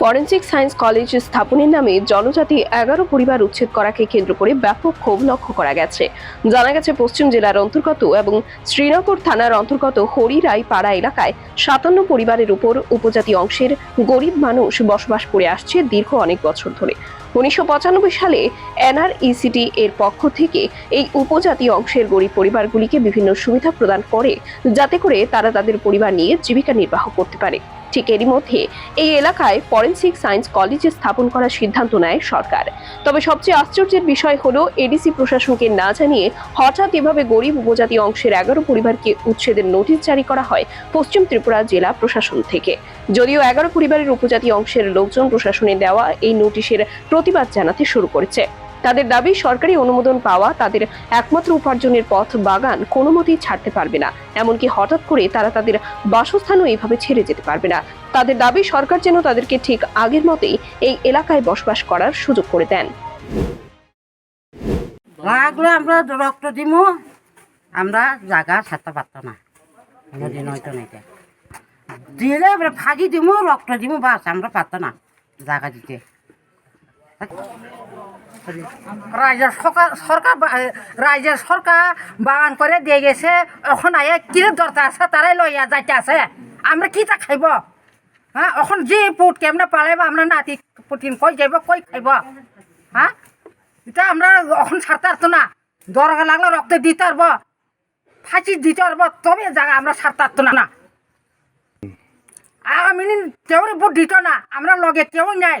Forensic science college স্থাপনের নামে জনজাতি এগারো পরিবার উচ্ছেদ করাকে কেন্দ্র করে ব্যাপক ক্ষোভ লক্ষ্য করা গেছে। জানা গেছে, পশ্চিম জেলার অন্তর্গত এবং শ্রীনগর থানার অন্তর্গত হরিরাই পাড়া এলাকায় সাতান্ন পরিবারের উপর উপজাতি অংশের গরিব মানুষ বসবাস করে আসছে দীর্ঘ অনেক বছর ধরে। উনিশশো পঁচানব্বই সালে এনআরইসিটি এর পক্ষ থেকে এই উপজাতি অংশের গরিব পরিবারগুলিকে বিভিন্ন সুবিধা প্রদান করে, যাতে করে তারা তাদের পরিবার নিয়ে জীবিকা নির্বাহ করতে পারে। ঠিক এরই মধ্যে এই এলাকায় ফরেন্সিক সায়েন্স কলেজ স্থাপন করার সিদ্ধান্ত নেয় সরকার। তবে সবচেয়ে আশ্চর্যের বিষয় হলো এডিসি প্রশাসনকে না জানিয়ে হঠাৎ এভাবে গরিব উপজাতি অংশের এগারো পরিবারকে উচ্ছেদের নোটিশ জারি করা হয় পশ্চিম ত্রিপুরা জেলা প্রশাসন থেকে। যদিও এগারো পরিবারের উপজাতি অংশের লোকজন প্রশাসনে দেওয়া এই নোটিশের প্রতিবাদ জানাতে শুরু করেছে। তাদের দাবি, সরকারি অনুমোদন পাওয়া তাদের একমাত্র উপার্জনের পথ বাগান কোনো মতেই ছাড়তে পারবে না। এমনকি হঠাৎ করে তারা তাদের বাসস্থানও এইভাবে ছেড়ে যেতে পারবে না। তাদের দাবি, সরকার যেন তাদেরকে ঠিক আগের মতেই এই এলাকায় বসবাস করার সুযোগ করে দেন। লাগলে আমরা আমরা ছাড়তে না। এবার ফাঁকি দিমু, রক্ত দিমু, বাস, আমরা পারতো না জায়গা দিতে। রাজ্যের সরকার সরকার রাজ্যের সরকার বাগান করে দিয়ে গেছে। এখন আয়া কিরে দরকার আছে? তারাই লইয়া যাইতে আছে। আমরা কি তা খাইব? হ্যাঁ এখন যে পুট কেমনে পালাইব? আমরা নাতি পুটিন কই যাইব? কই খাইব? হ্যাঁ এটা আমরা এখন ছাড়তে পারতো না। দরকার লাগলে রক্ত দিতে পারব। ফাঁসি দিতে পারব। তবে জায়গা আমরা ছাড়তে পারতো না। আগামী দিন কেউ ভোট দিত না। আমরা লগে কেউ নাই।